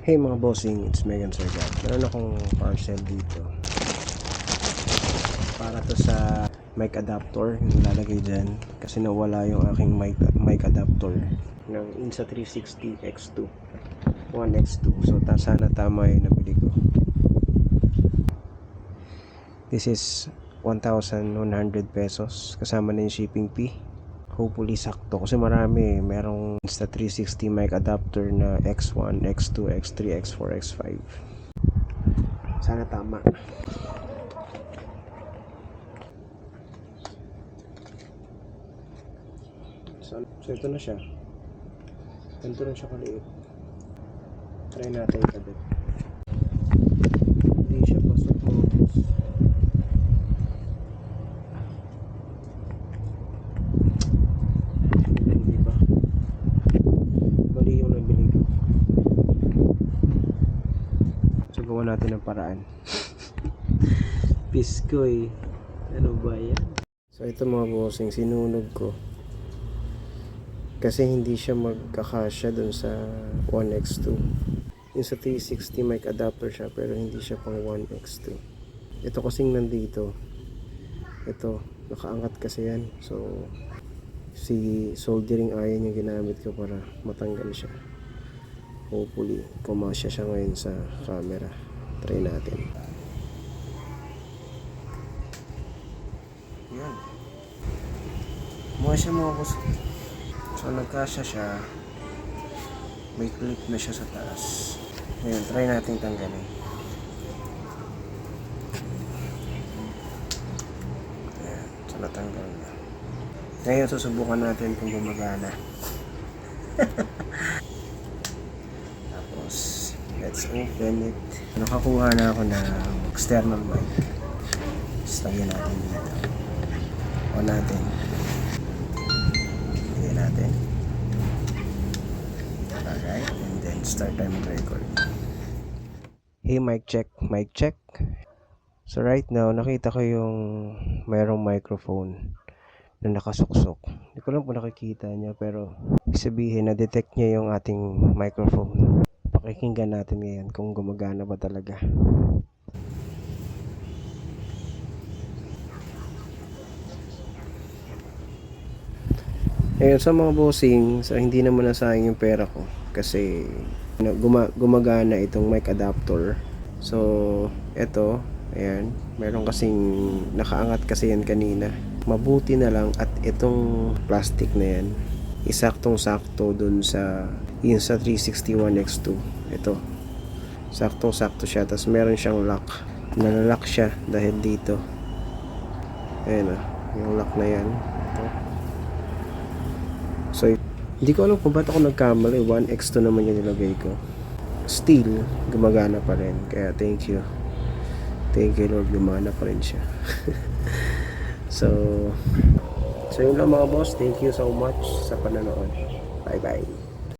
Hey mga bossing, it's Megan Sergat. Meron akong parcel dito. Para to sa mic adapter, yung lalagay dyan. Kasi nawala yung aking mic, mic adapter ng Insa 360 X2. 1X2. So ta sana tama yung nabili ko. This is 1,100 pesos kasama na yung shipping fee. Hopefully sakto kasi marami. Merong Insta360 mic adapter na X1, X2, X3, X4, X5. Sana tama. So, so ito na siya. Ganito na siya kaliit. Try natin ikabit. Hindi siya pasok mga boss. Hindi ba? Mali yung nabili ko. So gawa natin ng paraan. Piskoy. Ano ba yan? So ito mga bossing, sinunog ko. Kasi hindi siya magkakasya dun sa 1x2. Yung sa 360 mic adapter siya pero hindi siya pang 1x2. Ito kasing nandito. Ito, nakaangat kasi yan. So, si soldering iron yung ginamit ko para matanggal siya. Hopefully, kumasya siya ngayon sa camera. Try natin. Yan. Mukha siya mga boss. So, nagkasya siya. May clip na siya sa taas. Ngayon, try natin tanggalin. Ayan. So, natanggal na. Ngayon, susubukan natin kung gumagana. Tapos, let's open it. Nakakuha na ako ng external mic. Tapos, lagyan natin dito. O natin. Lagyan natin. Alright, and then start time record. Hey, mic check, mic check. So right now, nakita ko yung mayroong microphone na nakasuksok. Hindi ko lang po nakikita niya pero sabihin na-detect niya yung ating microphone. Pakikinggan natin ngayon kung gumagana ba talaga. Ngayon sa mga bossing, sa hindi naman nasayang yung pera ko kasi guma- gumagana itong mic adapter. So, eto, ayan, meron kasing nakaangat kasi yan kanina. Mabuti na lang at itong plastic na yan, isaktong sakto dun sa yun sa 361 X2. Ito. Saktong sakto siya. Tapos meron siyang lock. Nalalak siya dahil dito. Ayan ah. Yung lock na yan. Ito. So, hindi ko alam kung ba't ako nagkamali. 1x2 naman yung nilagay ko. Still, gumagana pa rin. Kaya thank you. Thank you Lord, gumana pa rin siya. so, so yun lang mga boss. Thank you so much sa pananood. Bye bye.